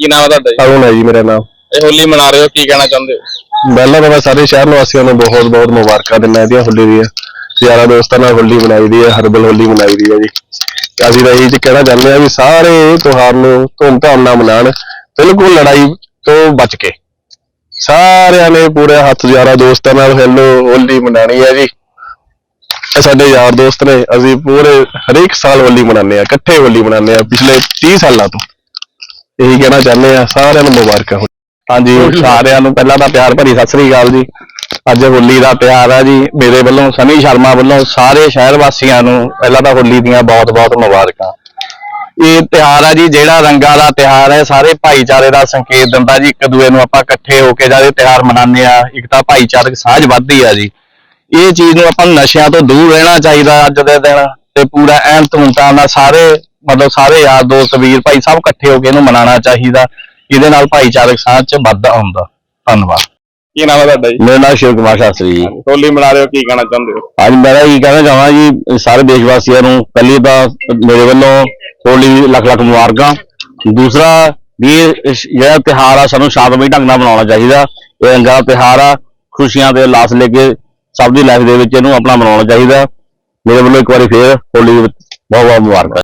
ਕੀ ਨਾਮ ਹੈ ਤੁਹਾਡਾ ਜੀ? ਅਰੁਣ ਹੈ ਜੀ ਮੇਰਾ ਨਾਮ। ਇਹ ਹੋਲੀ ਮਨਾ ਰਹੇ ਹੋ ਕੀ ਕਹਿਣਾ ਚਾਹੁੰਦੇ ਹੋ? ਪਹਿਲਾਂ ਤਾਂ ਮੈਂ ਸਾਰੇ ਸ਼ਹਿਰ ਨਿਵਾਸੀਆਂ ਨੂੰ ਬਹੁਤ ਬਹੁਤ ਮੁਬਾਰਕਾਂ ਦਿੰਦਾ ਇਹਦੀਆਂ ਹੋਲੀ ਦੀਆਂ। ਯਾਰਾਂ ਦੋਸਤਾਂ ਨਾਲ ਹੋਲੀ ਮਨਾਈ ਦੀ ਹੈ ਹਰਬਲ ਹੋਲੀ ਮਨਾਈ ਦੀ ਹੈ ਜੀ। ਤੇ ਅਸੀਂ ਤਾਂ ਇਹ ਚ ਕਹਿਣਾ ਚਾਹੁੰਦੇ ਹਾਂ ਵੀ ਸਾਰੇ ਤਿਉਹਾਰ ਨੂੰ ਧੂਮਧਾਮ ਨਾਲ ਮਨਾਉਣ ਬਿਲਕੁਲ ਲੜਾਈ ਤੋਂ ਬਚ ਕੇ। ਸਾਰਿਆਂ ਨੇ ਪੂਰੇ ਹੱਥ ਯਾਰਾਂ ਦੋਸਤਾਂ ਨਾਲ ਹੈਲੋ ਹੋਲੀ ਮਨਾਣੀ ਹੈ ਜੀ। ਇਹ ਸਾਡੇ ਯਾਰ ਦੋਸਤ ਨੇ ਅਸੀਂ ਪੂਰੇ ਹਰੇਕ ਸਾਲ ਹੋਲੀ ਮਨਾਉਂਦੇ ਆ ਇਕੱਠੇ ਹੋਲੀ ਮਨਾਉਂਦੇ ਆ ਪਿਛਲੇ 30 ਸਾਲਾਂ ਤੋਂ। ਇਹੀ ਕਹਿਣਾ ਚਾਹੁੰਦੇ ਆ ਸਾਰਿਆਂ ਨੂੰ ਮੁਬਾਰਕਾਂ ਹੋਣ। ਹਾਂਜੀ ਸਾਰਿਆਂ ਨੂੰ ਪਹਿਲਾਂ ਤਾਂ ਪਿਆਰ ਭਰੀ ਸਤਿ ਸ੍ਰੀ ਅਕਾਲ ਜੀ। ਅੱਜ ਹੋਲੀ ਦਾ ਤਿਉਹਾਰ ਹੈ ਜੀ ਮੇਰੇ ਵੱਲੋਂ ਸਨੀ ਸ਼ਰਮਾ ਵੱਲੋਂ ਸਾਰੇ ਸ਼ਹਿਰ ਵਾਸੀਆਂ ਨੂੰ ਪਹਿਲਾਂ ਤਾਂ ਹੋਲੀ ਦੀਆਂ ਬਹੁਤ-ਬਹੁਤ ਮੁਬਾਰਕਾਂ। ਇਹ ਤਿਉਹਾਰ ਹੈ ਜੀ ਜਿਹੜਾ ਰੰਗਾਂ ਦਾ ਤਿਉਹਾਰ ਹੈ ਸਾਰੇ ਭਾਈਚਾਰੇ ਦਾ ਸੰਕੇਤ ਦਿੰਦਾ ਜੀ। ਇੱਕ ਦੂਏ ਨੂੰ ਆਪਾਂ ਇਕੱਠੇ ਹੋ ਕੇ ਇਹ ਤਿਉਹਾਰ ਮਨਾਉਂਦੇ ਆ ਇੱਕ ਤਾਂ ਭਾਈਚਾਰਕ ਸਾਂਝ ਵੱਧਦੀ ਆ ਜੀ। ਇਹ ਚੀਜ਼ ਨੂੰ ਆਪਾਂ ਨਸ਼ਿਆਂ ਤੋਂ ਦੂਰ ਰਹਿਣਾ ਚਾਹੀਦਾ ਅੱਜ ਦੇ ਦਿਨ ਤੇ ਪੂਰਾ ਐਨ ਧੂਮਧਾਮ ਨਾਲ ਸਾਰੇ ਮਤਲਬ ਸਾਰੇ ਯਾਰ ਦੋਸਤ ਵੀਰ ਭਾਈ ਸਭ ਇਕੱਠੇ ਹੋ ਕੇ ਇਹਨੂੰ ਮਨਾਉਣਾ ਚਾਹੀਦਾ ਇਹਦੇ ਨਾਲ ਭਾਈਚਾਰਕ ਸਾਂਝ ਚ ਵਾਧਾ ਹੁੰਦਾ। ਧੰਨਵਾਦ। ਕੀ ਨਾਮ ਹੈ ਤੁਹਾਡਾ ਜੀ? ਮੇਰਾ ਨਾਮ ਸ਼ਿਵ ਕੁਮਾਰ ਸ਼ਾਸਤਰੀ ਜੀ। ਹੋਲੀ ਮਨਾ ਰਹੇ ਹੋ ਕੀ ਕਹਿਣਾ ਚਾਹੁੰਦੇ ਹੋ? ਅੱਜ ਮੈਂ ਇਹ ਕਹਿਣਾ ਚਾਹਾਂ ਜੀ ਸਾਰੇ ਦੇਸ਼ ਵਾਸੀਆਂ ਨੂੰ ਪਹਿਲੀ ਤਾਂ ਮੇਰੇ ਵੱਲੋਂ ਹੋਲੀ ਦੀ ਲੱਖ ਲੱਖ ਮੁਬਾਰਕਾਂ। ਦੂਸਰਾ ਵੀ ਇਹ ਜਿਹੜਾ ਤਿਹਾਰ ਆ ਸਾਨੂੰ ਸ਼ਾਂਤਮਈ ਢੰਗ ਨਾਲ ਮਨਾਉਣਾ ਚਾਹੀਦਾ। ਇਹ ਰੰਗਾਂ ਦਾ ਤਿਹਾਰ ਆ ਖੁਸ਼ੀਆਂ ਦੇ ਲਾਸ ਲੈ ਕੇ ਸਭ ਦੀ ਲਾਈਫ ਦੇ ਵਿੱਚ ਇਹਨੂੰ ਆਪਣਾ ਮਨਾਉਣਾ ਚਾਹੀਦਾ। ਮੇਰੇ ਵੱਲੋਂ ਇੱਕ ਵਾਰੀ ਫੇਰ ਹੋਲੀ ਦੀ ਬਹੁਤ ਬਹੁਤ ਮੁਬਾਰਕਾਂ।